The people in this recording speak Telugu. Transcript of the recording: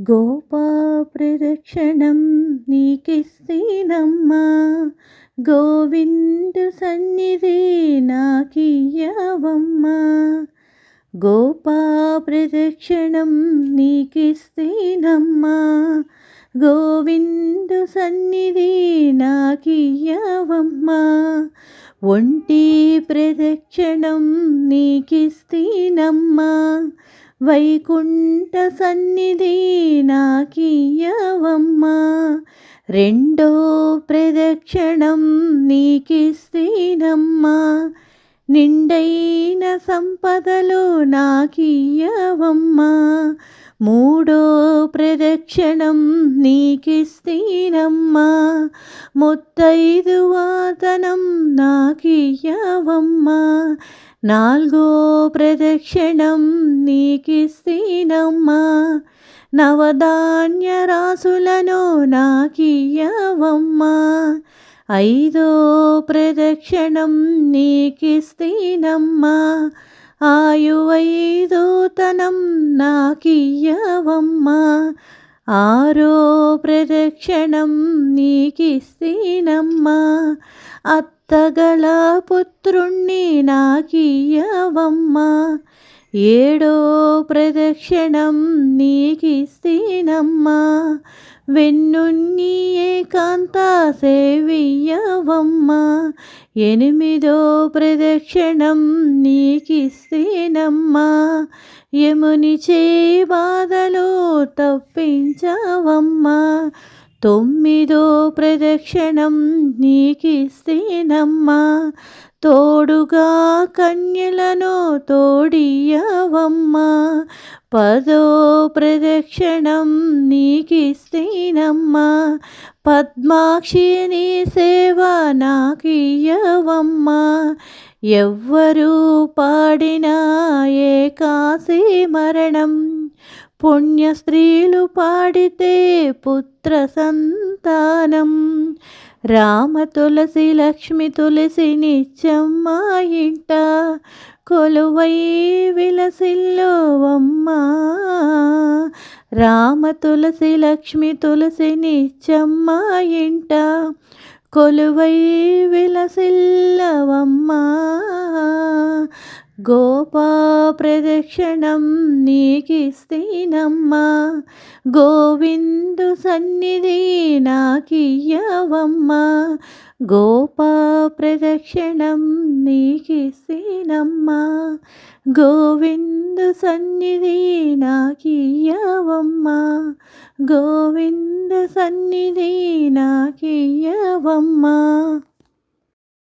గోపా ప్రదక్షిణం నీకిస్తేనమ్మా గోవిందు సన్నిధి నాకియ్యవమ్మా. గోపా ప్రదక్షిణం నీకిస్తేనమ్మా గోవిందు సన్నిధి నాకియ్యవమ్మా. ఒంటి ప్రదక్షిణం నీకిస్తేనమ్మా వైకుంఠ సన్నిధి నాకియ్యవమ్మా. రెండో ప్రదక్షిణం నీకిస్తేనమ్మా. నిండైన సంపదలు నాకియ్యవమ్మా. మూడో ప్రదక్షిణం నీకిస్తేనమ్మా. ముత్తైదు వాతనం నాకియ్యవమ్మా. నాలుగో ప్రదక్షిణం నీకిస్తీనమ్మా నవధాన్య రాసులను నాకియవమ్మా ఐదో ప్రదక్షిణం నీకిస్తీనమ్మా ఆయువైదోతనం నాకియవమ్మా ఆరో ప్రదక్షిణం నీకిస్తీనమ్మా. అత్తగల పుత్రుణ్ణి నాకియ్యవమ్మా. ఏడో ప్రదక్షిణం నీకిస్తీనమ్మా. వెన్నున్ని ఏకాంత సేవియ్యవమ్మా. ఎనిమిదో ప్రదక్షిణం నీకిస్తేనమ్మా. యముని చే బాధలో తప్పించవమ్మా. తొమ్మిదో ప్రదక్షిణం నీకిస్తేనమ్మా. తోడుగా కన్యలను తోడియవమ్మా పదో ప్రదక్షిణం నీకిస్తేనమ్మా. పద్మాక్షి నీ సేవ నాకియ్యవమ్మా. ఎవ్వరు పాడినా ఏకాశి మరణం. పుణ్య స్త్రీలు పాడితే పుత్ర సంతానం. రామ తులసి లక్ష్మి తులసి నిత్యమ్మ ఇంట. కొలువై విలసిల్లోవమ్మా రామ తులసి లక్ష్మి తులసి నిత్యమ్మ ఇంట. కొలువై విలసిల్లవమ్మ గోపా ప్రదక్షిణం నీకిస్తేనమ్మా. గోవిందు సన్నిధి నాకియ్యవమ్మా. గోపా ప్రదక్షిణం నీకిస్తేనమ్మా. గోవిందు సన్నిధి నాకియ్యవమ్మా. గోవింద సన్నిధి నాకియ్యవమ్మా.